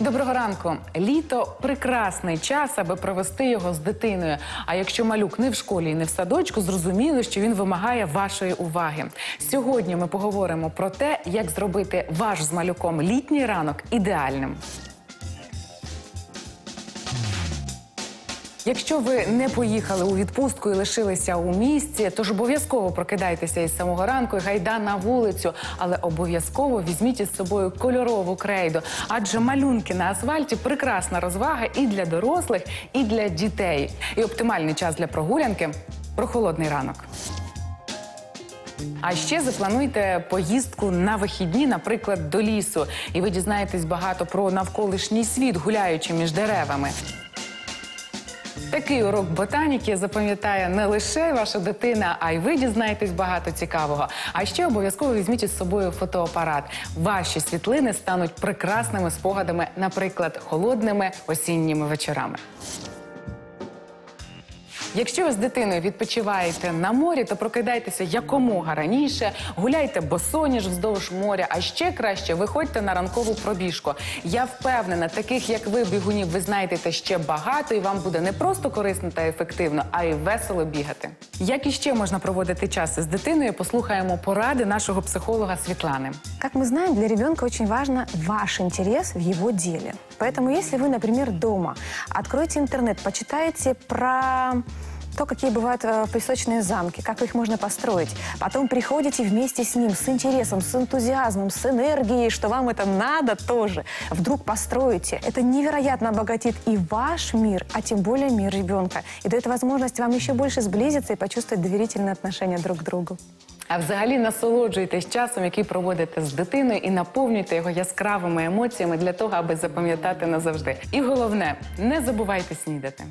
Доброго ранку. Літо прекрасний час, аби провести його з дитиною. А якщо малюк не в школі і не в садочку, зрозуміло, що він вимагає вашої уваги. Сьогодні ми поговоримо про те, як зробити ваш з малюком літній ранок ідеальним. Якщо ви не поїхали у відпустку і лишилися у місті, то ж обов'язково прокидайтеся із самого ранку і гайда на вулицю, але обов'язково візьміть із собою кольорову крейду, адже малюнки на асфальті прекрасна розвага і для дорослих, і для дітей. І оптимальний час для прогулянки прохолодний ранок. А ще заплануйте поїздку на вихідні, наприклад, до лісу, і ви дізнаєтесь багато про навколишній світ, гуляючи між деревами. Такий урок ботаніки запам'ятає не лише ваша дитина, а й ви дізнаєтесь багато цікавого. А ще обов'язково візьміть із собою фотоапарат. Ваші світлини стануть прекрасними спогадами, наприклад, холодними осінніми вечорами. Якщо ви з дитиною відпочиваєте на морі, то прокидайтеся якомога раніше, гуляйте босоніж вздовж моря, а ще краще виходьте на ранкову пробіжку. Я впевнена, таких як ви, бігунів, ви знайдете ще багато, і вам буде не просто корисно та ефективно, а й весело бігати. Як іще можна проводити час із дитиною? Послухаємо поради нашого психолога Світлани. Как мы знаем, для ребенка очень важно ваш интерес в его деле. Поэтому, если вы, например, дома откроете интернет, почитаете про то, какие бывают э, песочные замки, как их можно построить. Потом приходите вместе с ним, с интересом, с энтузиазмом, с энергией, что вам это надо тоже. Вдруг построите. Это невероятно обогатит и ваш мир, а тем более мир ребенка. И дает возможность вам еще больше сблизиться и почувствовать доверительные отношения друг к другу. А взагалі насолоджуйтесь часом, який проводите з дитиною, і наповнюйте його яскравими емоціями для того, аби запам'ятати назавжди. І головне, не забувайте снідати.